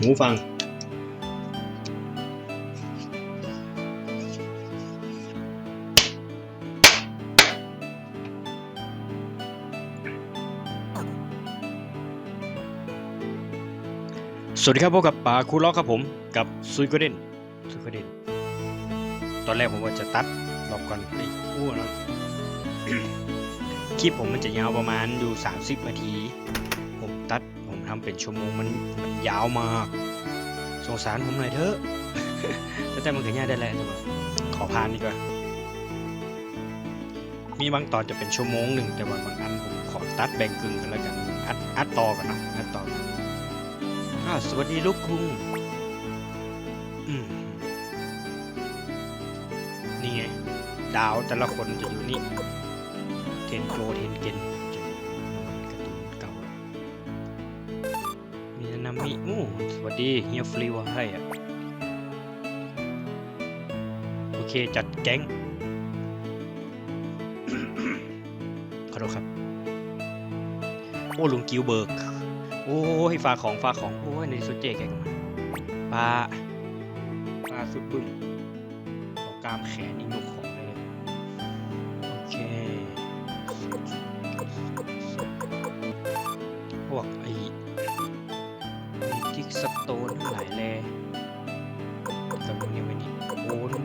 หูฟัง สวัสดีครับพบกับป่าคูล็อกครับผมกับซุยโกเดนซุยโกเดนตอนแรกผมว่าจะตัดรอบก่อนไอ้อ้วนะคลิปผมมันจะยาวประมาณอยู่ 30 นาที ทำเป็นชั่วโมงมันมันยาวมาก สงสารผมหน่อยเถอะแต่แต่มันก็ง่ายได้แหละแต่ว่าขอพานดีกว่า มีบางตอนจะเป็นชั่วโมงหนึ่งแต่ว่าบางอันผมขอตัดแบ่งกึ่งกันแล้วกันอัดอัดต่อกันนะอัดต่อกันอ้าวสวัสดีลูกคุงอืมนี่ไงดาวแต่ละคนจะอยู่นี่ เทนโกเทนเกน อู้สวัสดีเฮียฟรีวะให้อะโอเคจัดแก๊งขอโทษครับ โอ้ลุงกิวเบิร์ก โอ้ยฝากของฝากของ โอ้ยในสุดเจแกก็มาปลาปลาสุดบึ้งของกามแขนนี่ยกของเลยโอ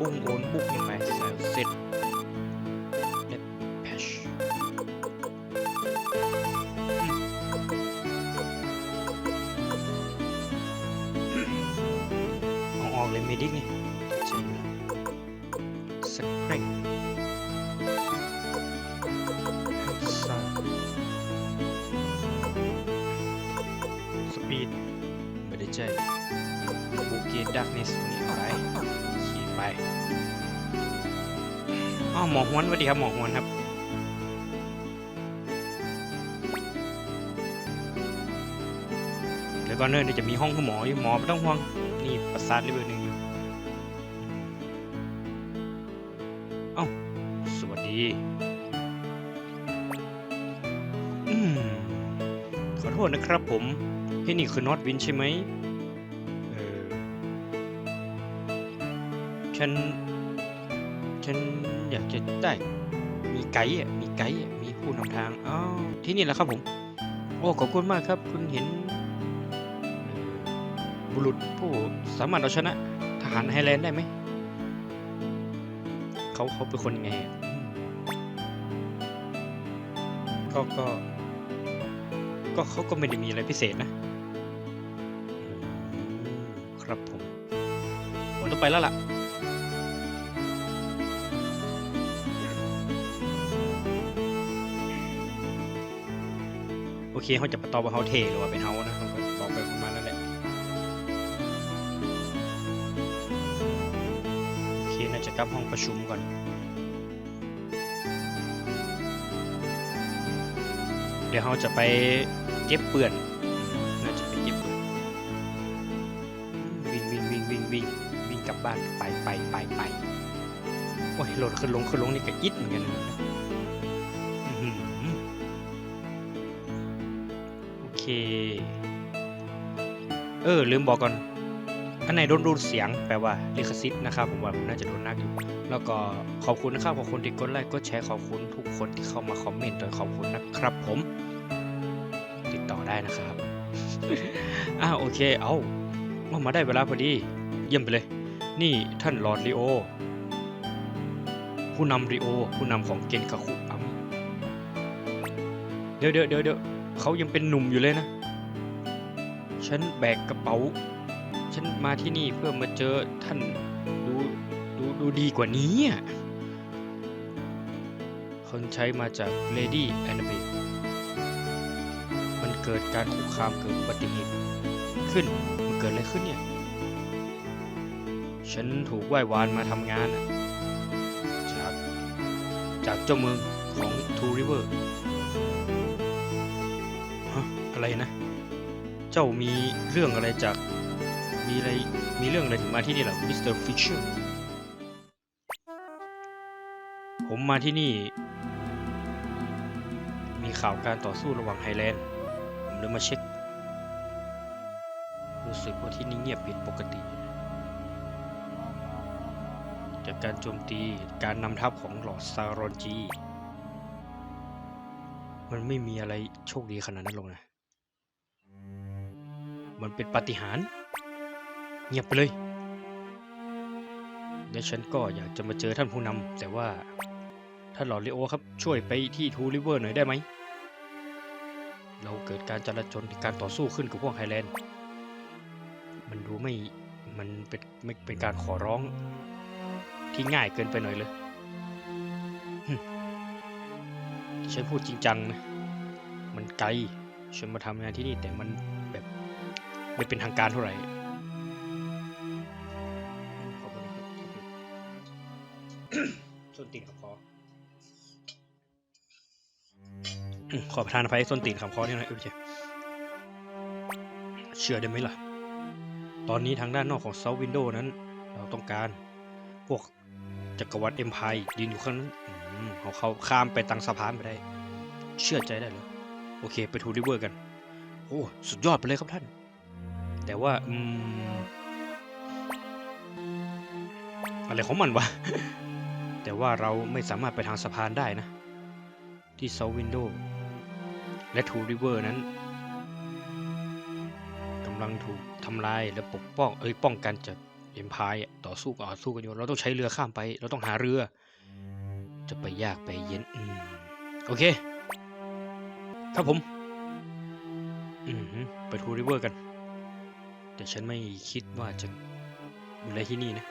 บุ้งโอนบุกยังไงเสร็จเล็บแพชเอาออกเลยเมดิกนี่ใช่เลยสเปกซ่าสปีดไม่ได้ใจโอเคดักเนสนี่อาไป ขี่ไปอ้าวหมอฮวนสวัสดีครับหมอฮวนครับเดี๋ยวก่อนเนอร์เดี๋ยวจะมีห้องคุณหมออยู่หมอไม่ต้องห่วงนี่ประสาทเลเวลหนึ่งอยู่เอ้าสวัสดีอืมขอโทษนะครับผมที่นี่คือนอตวินใช่ไหม ฉัน ฉันอยากจะได้ มีไกด์อะ มีไกด์อะ มีผู้นำทางอ้าวที่นี่แหละครับผม โอ้ ขอบคุณมากครับ คุณเห็น บุรุษผู้สามารถเอาชนะ ทหารไฮแลนด์ได้ไหม เขาเขาเป็นคนไง ก็ก็ ก็เขาก็ไม่ได้มีอะไรพิเศษนะ ครับผมผมต้องไปแล้วล่ะ โอเคเขาจะไปตอบว่าเขาเทหรือว่าเป็นเฮานะเขาก็บอกไปประมาณนั้นแหละโอเคน่าจะกลับห้องประชุมก่อนเดี๋ยวเราจะไปเก็บเปื่อนน่าจะไปเก็บเปื่อนวิ่งวิ่งวิ่งวิ่งวิ่งวิ่งกลับบ้านไปไปไปไปโอ้ยโหลดขึ้นลงขึ้นลงนี่ก็อิดเหมือนกันนะ เคเออ ลืมบอกก่อน อันไหนโดนรูดเสียงแปลว่าลิขสิทธิ์นะครับ ผมว่าผมน่าจะโดนนักอยู่ แล้วก็ขอบคุณนะครับ ขอบคุณที่กดไลค์ กดแชร์ ขอบคุณทุกคนที่เข้ามาคอมเมนต์โดยขอบคุณนะครับผม ติดต่อได้นะครับ อ้าโอเค เอาเอามาได้เวลาพอดี เยี่ยมไปเลย นี่ท่านลอร์ดริโอ ผู้นำริโอ ผู้นำของเกนคาคุอัมเดี๋ยวเดี๋ยวเดี๋ยว เขายังเป็นหนุ่มอยู่เลยนะ ฉันแบกกระเป๋า ฉันมาที่นี่เพื่อมาเจอท่านดูดูดูดีกว่านี้ คนใช้มาจาก Lady Annabelle มันเกิดการคุกคามเกิดอุบัติเหตุขึ้น มันเกิดอะไรขึ้นเนี่ย ฉันถูกไหว้วานมาทำงานจากจากเจ้าเมืองของ Two River ฮะอ อะไรนะ เจ้ามีเรื่องอะไรจาก มีอะไร มีเรื่องอะไรถึงมาที่นี่หรอมิสเตอร์ฟิชเชอร์ ผมมาที่นี่ มีข่าวการต่อสู้ระหว่างไฮแลนด์ ผมเลยมาเช็ค รู้สึกว่าที่นี่เงียบผิดปกติ จากการโจมตีการนำทัพของหลอดซารอนจีมันไม่มีอะไรโชคดีขนาดนั้นลงนะ มันเป็นปาฏิหาริย์เงียบไปเลย และฉันก็อยากจะมาเจอท่านผู้นำแต่ว่าท่านหลอดเลโอครับช่วยไปที่ทูริเวอร์หน่อยได้ไหม เราเกิดการจลาจลการต่อสู้ขึ้นกับพวกไฮแลนด์ มันดูไม่ มันเป็นไม่เป็นการขอร้องที่ง่ายเกินไปหน่อยเลยฉันพูดจริงจังนะ มันไกล ฉันมาทำงานที่นี่แต่มัน ไม่เป็นทางการเท่าไหร่ขอบคุณนะครับขอบคุณส้นตีนขับคออืมขอประทานอภัยส้นตีนขับคอเนี่ยนะเออใช่เชื่อได้ไหมล่ะ ตอนนี้ทางด้านนอกของเซาวินโดนั้น เราต้องการพวกจักรวรรดิเอ็มพายยืนอยู่ข้างนั้นอืมเขาเขาข้ามไปตังสะพานไปได้ เชื่อใจได้เลย โอเค ไปทูริเวอร์กัน โอ้ สุดยอดไปเลยครับท่าน แต่ว่าอืมอะไรของมันวะ แต่ว่าเราไม่สามารถไปทางสะพานได้นะ ที่เซาวินโดและทูริเวอร์นั้นกำลังถูกทำลายและปกป้อง เอ้ยป้องกันจากเอ็มพายต่อสู้กับต่อสู้กันอยู่เราต้องใช้เรือข้ามไป เราต้องหาเรือ จะไปยากไปเย็นอืมโอเค ครับผม อืมไปทูริเวอร์กัน แต่ฉันไม่คิดว่าจะดูแลที่นี่นะ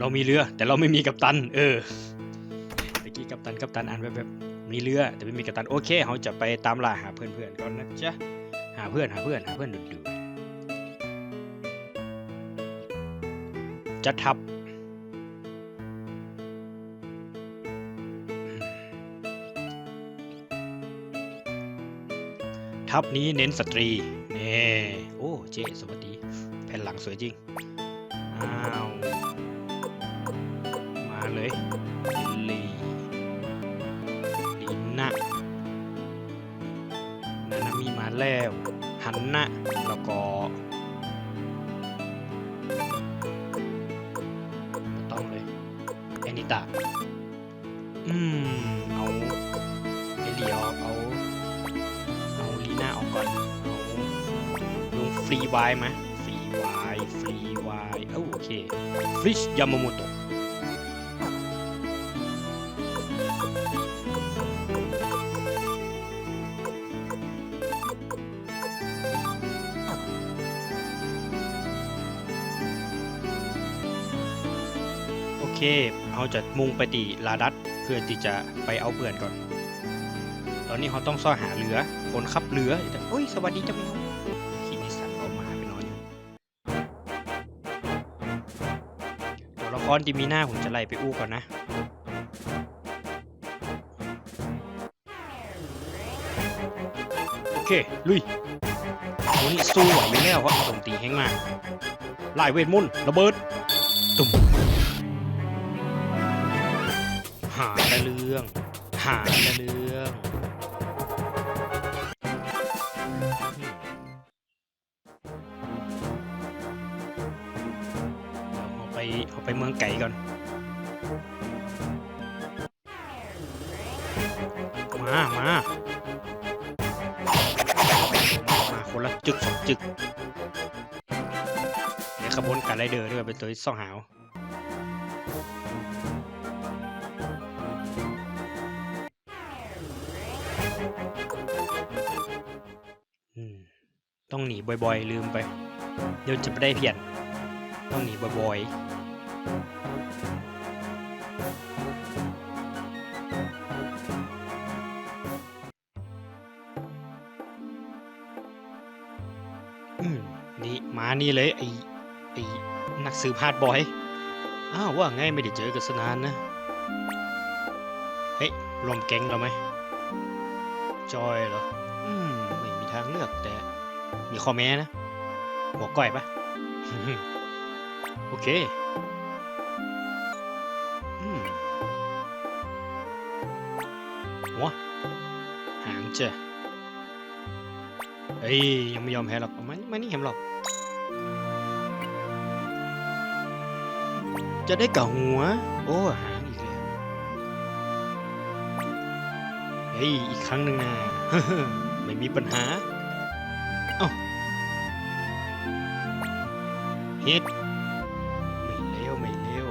เรามีเรือ แต่เราไม่มีกัปตัน เออเมื่อกี้กัปตันกัปตันอ่านแบบมีเรือ แต่ไม่มีกัปตันโอเคเราจะไปตามล่าหาเพื่อนเพื่อนๆก่อนนะจ๊ะหาเพื่อนหาเพื่อนหาเพื่อนดูๆจะทับทัพนี้เน้นสตรีนี่ เจ๊สวัสดี แผ่นหลังสวยจริง ลงฟรีไวไหมฟรีไวายฟรีไวายเอ้าโอเคฟริชยามาโมโตะโอเคเอาจะมุ่งไปตีลาดัตเพื่อที่จะไปเอาเพื่อนก่อน ตอนนี้เขาต้องซ่อหาเรือคนขับเรือโอ้ยสวัสดีจ้าแตัวละครที่มีหน้าผมจะไล่ไปอู้ก่อนนะโอเคลุยวันนี้สู้ไหวอยู่แล้วเพราะผมตีแห้งมากไล่เวทมนต์ระเบิดตุ่มหาแต่เรื่อง หาแต่เรื่อง เอาไปเอาไปเมืองไก่ก่อน มา มา มาคนละจึกสองจึกเดี๋ยวขบวนการไรเดอร์ด้วยเป็นตัวซ่องหาวต้องหนีบ่อยๆ ลืมไป เดี๋ยวจะไม่ได้เพียน ต้องหนีบ่อยๆ อืมนี่มานี่เลยไอ้ไอ้นักสืบฮาร์ดบอย อ้าวว่าไงไม่ได้เจอกันสนานนะ เฮ้ยรวมแก๊งเราไหม จอยเหรอ อืมไม่มีทางเลือกแต่ มีข้อแม้นะ หัวก้อยปะ โอเค เจ้ะเฮ้ยยังไม่ยอมแพ้หรอกเอามันมานี่เห็นหรอก จะได้กับหัว โอ้หางอีกแล้วเฮ้ยอีกครั้งหนึ่งนะไม่มีปัญหาเอ้าเฮ็ดไม่เร็วไม่เร็ว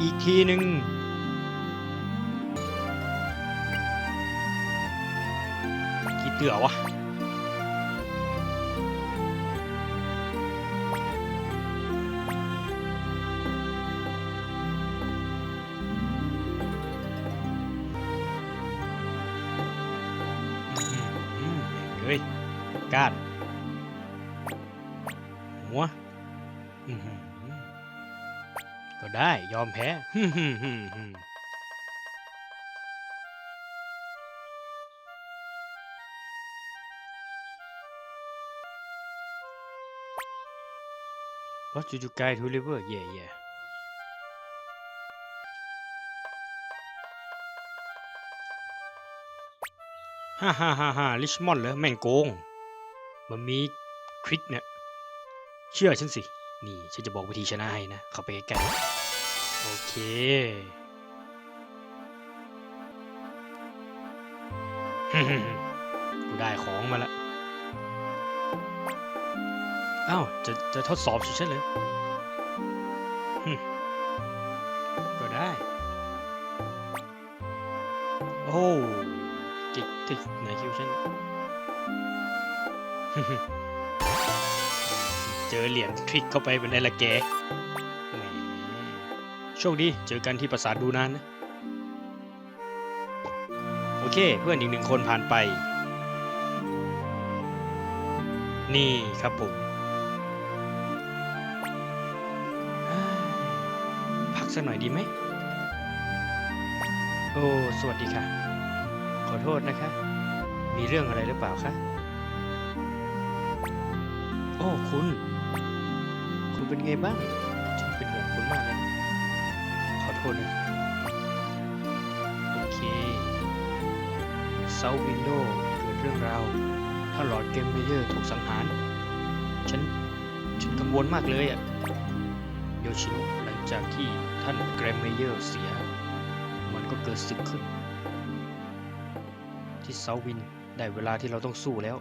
อีกทีหนึ่ง เตือวะอืมเฮ้ยก้านหัวก็ได้ยอมแพ้ What did you guide to river? Yeah, yeah. ฮ่าฮ่าฮ่าฮ่าลิชมอนเหรอแม่งโกง มันมีทริคเนี่ย เชื่อฉันสิ นี่ ฉันจะบอกวิธีชนะให้นะ เข้าไปใกล้โอเค กูได้ของมาและ อ้าว จะจะทดสอบฉันเลยก็ได้ โอ้จิกจิกไหนคิวฉัน เจอเหรียญทริกเข้าไปเป็นไงละแกโชคดี เจอกันที่ปราสาทดูนานนะ โอเค เพื่อนอีกหนึ่งคนผ่านไป นี่ครับผม สักหน่อยดีไหม โอ้ สวัสดีค่ะ ขอโทษนะคะ มีเรื่องอะไรหรือเปล่าคะ โอ้ คุณ คุณเป็นไงบ้าง ฉันเป็นห่วงคุณมากเลย ขอโทษนะโอเคเซาวินโดเกิดเรื่องราว ถ้าหลอดเกมเมเยอร์ถูกสังหาร ฉัน ฉันกังวลมากเลยอะ่ะโยชิโนะหลังจากที่ ท่านแกรมเมเยอร์เสีย มันก็เกิดศึกขึ้น ที่เซาวินได้เวลาที่เราต้องสู้แล้ว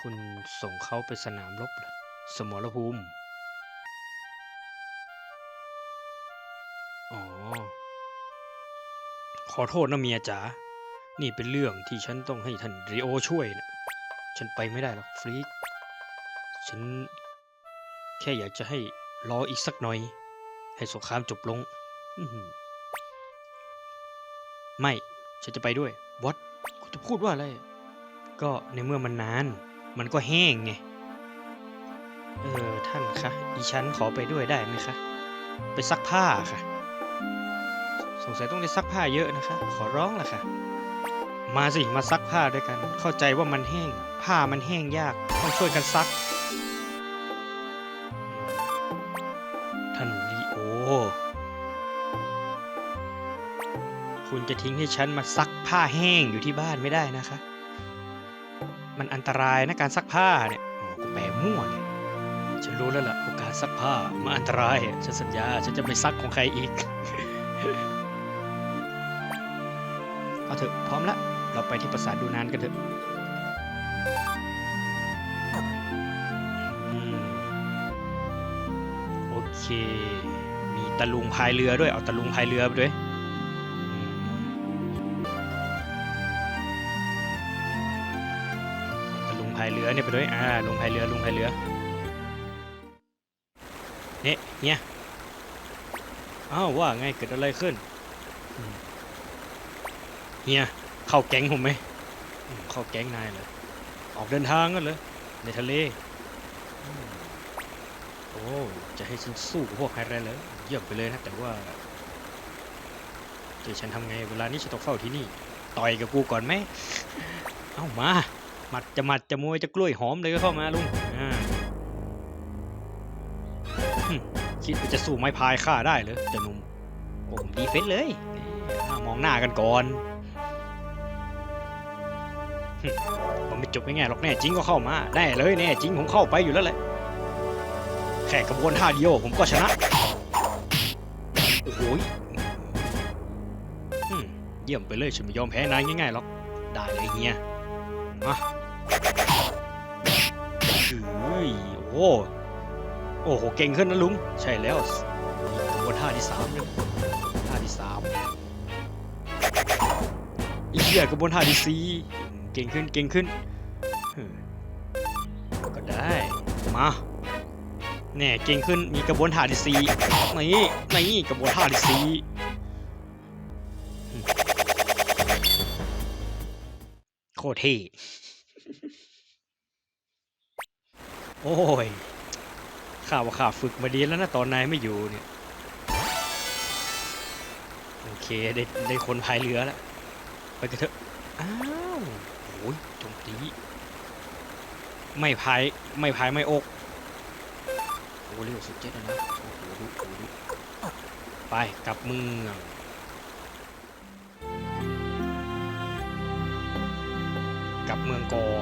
คุณส่งเขาไปสนามรบเหรอสมรภูมิ อ๋อ ขอโทษนะเมียจ๋า นี่เป็นเรื่องที่ฉันต้องให้ท่านริโอช่วยนะ ฉันไปไม่ได้หรอกฟรีกฉัน แค่อยากจะให้รออีกสักหน่อย ให้สงครามจบลง ไม่ ฉันจะไปด้วยวัดคุณจะพูดว่าอะไร ก็ในเมื่อมันนาน มันก็แห้งไง เออ ท่านคะอีฉันขอไปด้วยได้ไหมคะ ไปซักผ้าค่ะ สงสัยต้องได้ซักผ้าเยอะนะคะ ขอร้องล่ะค่ะ มาสิ มาซักผ้าด้วยกัน เข้าใจว่ามันแห้ง ผ้ามันแห้งยาก ต้องช่วยกันซัก คุณจะทิ้งให้ฉันมาซักผ้าแห้งอยู่ที่บ้านไม่ได้นะคะ มันอันตรายนะการซักผ้าเนี่ยโอ้กูแปลมั่วเลยฉันรู้แล้วล่ะโอกาสซักผ้ามันอันตราย ฉันสัญญา ฉันจะไม่ซักของใครอีก เอาเถอะพร้อมละ เราไปที่ปราสาทดูนานกันเถอะโอเค ตะลุงพายเรือด้วยเอาตะลุงพายเรือไปด้วยตะลุงพายเรือเนี่ยไปด้วยอ่าลุงพายเรือลุงพายเรือเนี่ยเนี่ยอ้าวว่าไงเกิดอะไรขึ้นเฮียเข้าแก๊งผมไหมเข้าแก๊งนายเหรอออกเดินทางกันเหรอในทะเลโอ้จะให้ฉันสู้กับพวกไฮแรนเลย เยี่ยมไปเลยนะแต่ว่าจะฉันทำไงเวลานี้ฉันต้องเฝ้าที่นี่ ต่อยกับกูก่อนไหมเอ้ามาหมัดจะหมัดจะมวยจะกล้วยหอมเลยก็เข้ามาลุงอ่าคิดว่าจะสู้ไม้พายข้าได้เหรอเจ้าหนุ่มผมดีเฟนส์เลยมองหน้ากันก่อนมันไม่จบง่ายๆหรอกแน่จริงก็เข้ามาแน่เลยแน่จริงผมเข้าไปอยู่แล้วแหละ แค่กระบวนท่าเดียวผมก็ชนะ ยอืมเยี่ยมไปเลยฉันไม่ยอมแพ้นายง่ายๆหรอก ได้เลยเฮียมาเฮ้ยโอ้โอ้โห เก่งขึ้นนะลุง ใช่แล้วกระบวนท่าที่สามเลยท่าที่สามอีเหี้ยกระบวนท่าที่สี่เก่งขึ้นเก่งขึ้น ก็ได้ มา แน่เก่งขึ้นมีกระบวนท่าที่สี่นี่นี่กระบวนท่าที่สี่อืมโคตรเท่โอ้ยข้าว่าข้าฝึกมาดีแล้วนะตอนนายไม่อยู่เนี่ย โอเค ได้ได้คนพายเรือแล้ว ไปกันเถอะ อ้าวโอ้ยจมตี ไม่พาย ไม่พายไม่อก โอ้เร็วสุดเจ็ดแล้วนะโอ้โหดูดูดูไปกลับเมืองกลับเมืองก่อน